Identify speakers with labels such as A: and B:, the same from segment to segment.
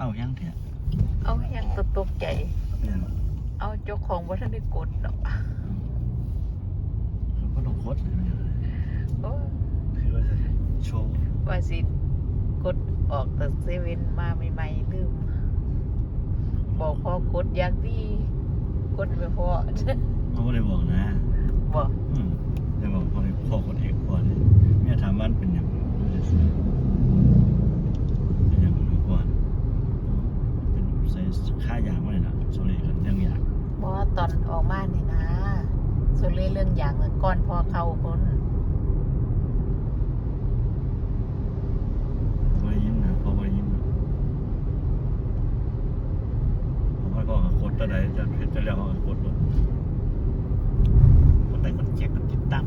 A: เอายังเถอะ
B: เอาแห้งตกตกใจ
A: เนี่ย
B: เอาเจ้าของว่าท่านได้กดเนาะ
A: เขาก็ต้องโคตรเลยเนี่ย
B: โอ้ย
A: คือว่าจะโชว์
B: ว่าสิกดออกแต่เซเว่นมาใหม่ๆลืม บอกพอกดอย่างที่กดไม่พอ
A: เขาก็เลยบอกนะ
B: บอก
A: อืมแต่บอกพอเลยพอคนเอกพอเลยแม่ถามว่ามันเป็นอย่างไรเป็นอย่างไรก่อนเป็นใส่ ค่ายางมาเลยนะโซเลกันเรื่องยาง
B: บอกว่าตอนออกมานี่นะโซเล่เรื่องอย่างเงินก้อนพอเข้าคน
A: พอยิ้มนะพอพอยิ้มนะผมว่าก็กดตัวใดจะเพชรจะเรียกว่ากดรถกดได้กดแจ็คกดติดตั้ง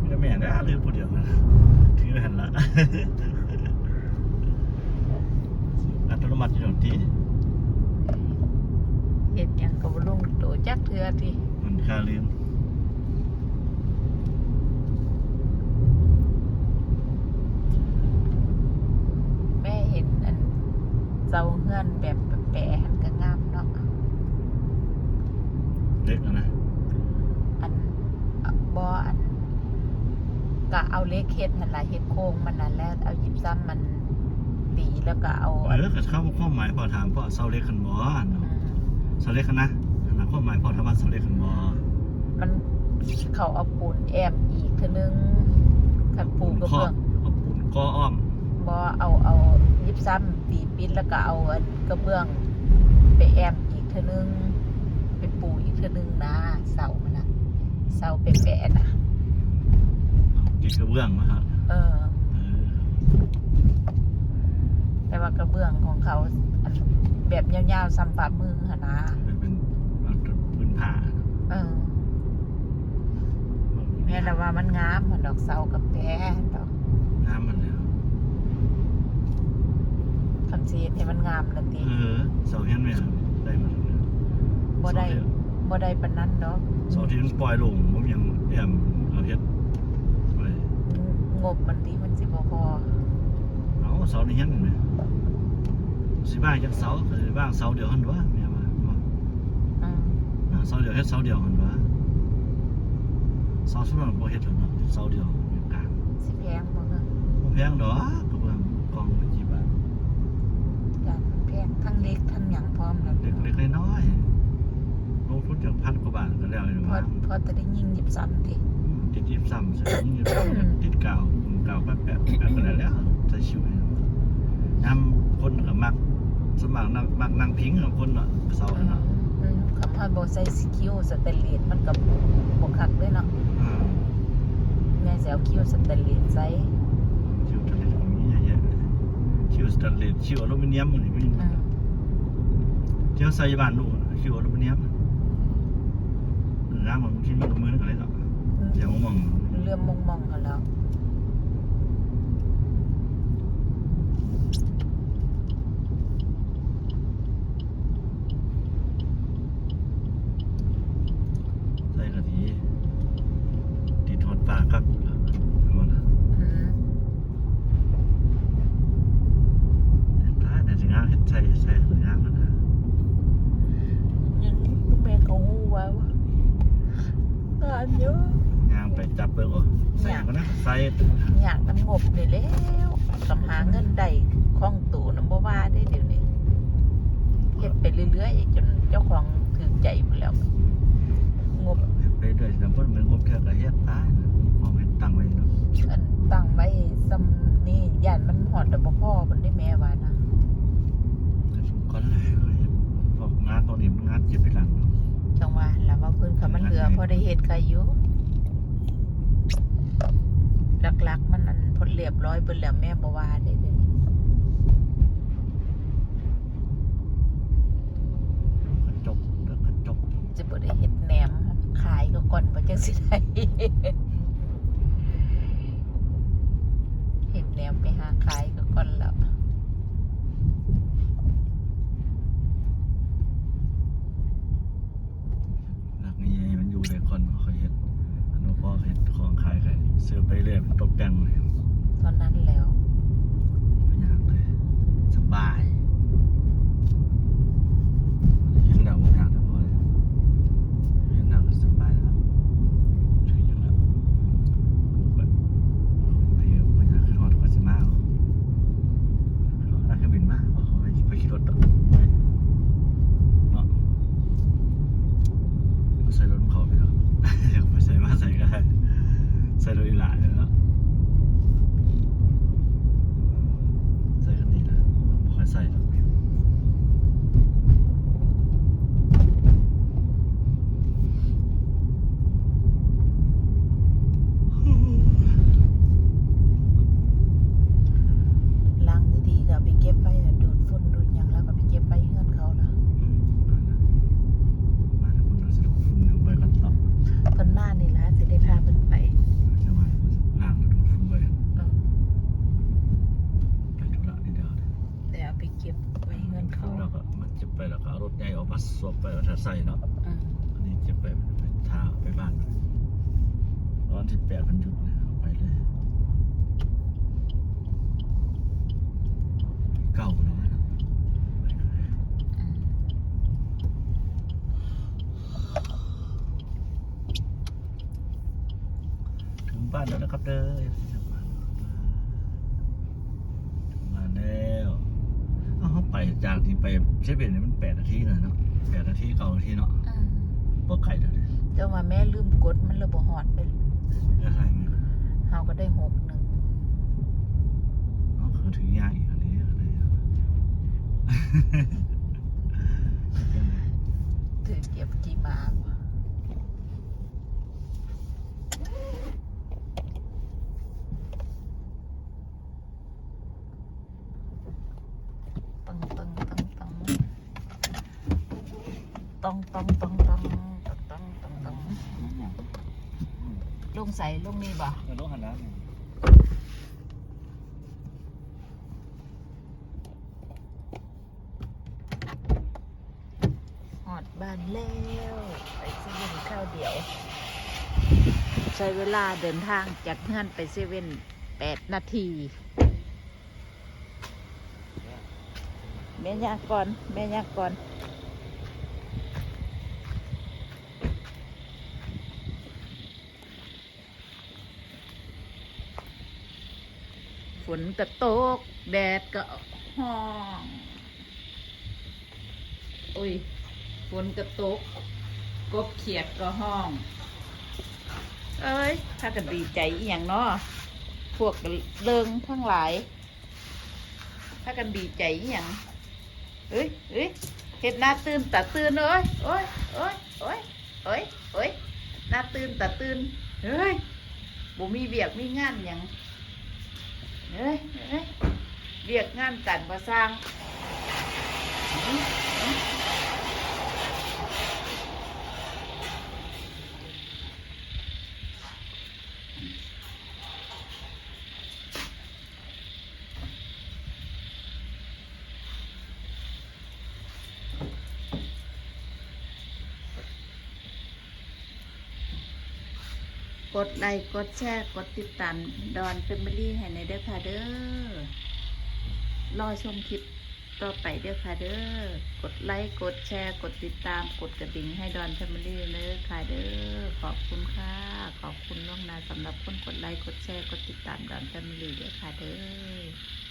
A: มีแต่แม่ได้ลืมผู้เดียวนะถือหันละ อัตโน มัติอยู่ตรงที่
B: เห็นอย่างกับลุงโตจักเทือที
A: มันค่าลืม
B: แม่เห็นอันเจ้าเฮือนแบบแปะๆหันก็งามเนาะ
A: เล็กอะนะ
B: อันบออันก็เอาเล็กเฮ็ดนั่นแหละเฮ็ดโค้งมันนั่นแหละเอาหยิบซ้ำมัน ตีแล้วก็เอา
A: เอ
B: อัน
A: อก็เข้าข้อหมายพอถามพอเสาเล็กขันบอ
B: อื
A: เนาะ
B: ม
A: เสาเล็กขันนะขนาดข้อหมายพอธรรมะเสาเล็กขันบอ
B: มันเขาเอาปูนแอมอีกเทีนึงคันปูกระ
A: ข้อ
B: เบื้อง
A: เอาปูนก้ออ้อม
B: บอเอาเอาหยิบซ้ำตีปิดแล้วก็เอาอันกระเบื้อง ไปแอมอีกเทีนึงไปปูอีกเทีนึงนะเสามันนะเสาแปะๆนะ
A: ติดกระเบื้องมาฮะ
B: เออ
A: เออ
B: แต่ว่ากระเบื้องของเขาอันแบบยาวๆซ้ำฝ่ามือหนนะ
A: เป็นเป็นเอาพื้นผ่า
B: เออแม่ละว่ามันงามเหมือนดอกเสากับแพรดอก
A: น้ำมันแล้ว
B: คำซีให้มันงามละติ
A: เออเสาเห็นไหมครับได้มาแล้วนะ
B: บ่ได้บ่ได้ปานนั้นดอก
A: เสาที่มันปล่อยลงผมยังแอมเอาเฮ็ดไป
B: งบมันดีมันสิบ่พอ
A: เอาเสาในเห็นไหม สิบ้างจากเสาก็สิบ้างเสาเดียวหันวะแม่ว่าว่า
B: อืม
A: อ่าเสาเดียวเฮ็ดเสาเดียวหันวะเสาสำหรับบ่เฮ็ดหรอกเนาะเสาเดียวอยู่กลาง
B: สิแพงบ่เนาะ
A: บ่แพงดอกกระเบื้องกองไปกี่บาท
B: จ้ะแพงทั้งเล็กทั้งหยังพร้อมแล้ว
A: เล็กๆน้อยๆลงทุนจากพันกว่าบาทก็แล้วอยู่
B: พอ
A: ว่า
B: พอจะได้ยิงหยิบซ้ำติ
A: ติดยิบซ้ำใส่ยิ่งยิบซ้ำติดกาวกาวแป๊บๆแป๊บก็ได้แล้วใช้ชิวน้ำคนก็มัก สมัครนั่งมักนั่งพิงกับคนเนาะเสา
B: อืม
A: เนาะ
B: อืมคำพาบ่ใส่สกิลสเตนเลสมันก็บ่คักเลยเนาะ
A: อ่า
B: แม่สิเอาคิวสเตนเลสใส่
A: ชิวสแตนเลสก็มีเยอะแยะเลยชิวสแตนเลสชิวอลูมิเนียมมันนี่ไม่
B: อืม
A: เที่ยวใส่บ้านลูกชิวอลูมิเนียมร่างมันที่มันมือนั่นก็เลยเนาะเดี๋ยวมอง
B: เลื่อมมองๆกันแล้ว
A: ใส่กะทิ ติดทอดปลาครับเอามาละ
B: อืม
A: เด็ดตายแต่สิงหาเฮ็ดใส่ใส่สิงหากันนะ
B: ยังแม่ก็ฮู้ว่างานเยอะ
A: ย่างไปจับเบิ่งโอ้ใส่ก็นะใส่
B: อยากน้ำงบนี่แล้วกำหาเงินได้คล่องตู่น้ำบ่ว่าได้เดี๋ยวนี้เฮ็ดไปเรื่อยๆจนเจ้าของถึงใจหมดแล้วงบ
A: ไปเรื่อยๆแต่เพิ่นเหมือนงบแค่ก็เฮ็ดตายนะ ตั้งไว้
B: ซ้ำนี่ย่านมันหอดแต่บ่พอเพิ่นได้แม่ว่านะ
A: แต่สุดก่อนเลยเฮ็ดพวกงานตอนนี้มันงานเก็บไปหลังเนาะ
B: จังว่าล่ะว่าเพิ่นก็มันเหลือพอได้เฮ็ดก็อยู่หลักๆ มันอันพอเรียบร้อยเบิ่นแล้วแม่บ่ว่าได้เดี๋ยวนี้
A: กระจกแล้วกระจก
B: จะบ่ได้เฮ็ดแหนมขายก็ก่อนบ่จังสิได้เฮ็ด
A: เด้อถึงบ้านแล้วเอ้าเขาไปจากที่ไปเชฟเบนนี่มันแปดนาทีเลยเนาะแปดนาทีเก้านาทีเนาะ
B: อืม
A: พวกไก่เดี๋ยวนี้
B: เจ้าว่าแม่ลืมกดมันเลยบ่ฮอดไป
A: ก็ใช่ไหม
B: เฮาก็ได้หกหนึ่ง
A: อ๋อคือถึงยากอีกอันนี้อะไรอะ
B: ถือเก็บกี่มาว่ะ ต้องต้องต้องต้องต้องต้องต้องลุงใส่ลุงนี่บ่
A: เอลงหันแล้ว
B: หอดบานแล้วไปซื้อข้าวเดียว ใช้เวลาเดินทางจากเพื่อนไปเซเว่นแปดนาทีแม่ยากก่อนแม่ยากก่อน นก็ตก แดดก็ห้องอุ้ยฝนก็ตก กบเขียดก็ห้อง เอ้ยถ้ากันดีใจอีหยังเนาะพวกเลิงทั้งหลาย ถ้ากันดีใจอีหยังเอ้ยเอ้ยเห็ดหน้าตื่นตาตื่นเลยโอ้ยโอ้ยโอ้ยโอ้ยโอ้ยหน้าตื่นตาตื่นเฮ้ยบ่มีเบียกมีงานหยัง เฮ้ยเฮ้ยเบียกงานกันมาสร้าง ดไลค์กดแชร์ กดติดตามดอนเฟมิลี่ให้ในเด้อค่ะเด้อรอชมคลิปต่อไปเด้อค่ะเด้อกดไลค์กดแชร์ กดติดตามกดกระดิ่งให้ดอนเฟมิลี่เด้อค่ะเด้อขอบคุณค่ะ ขอบคุณล่วงหน้าสำหรับคนกดไลค์กดแชร์ กดติดตามดอนเฟมิลี่เด้อค่ะเด้อ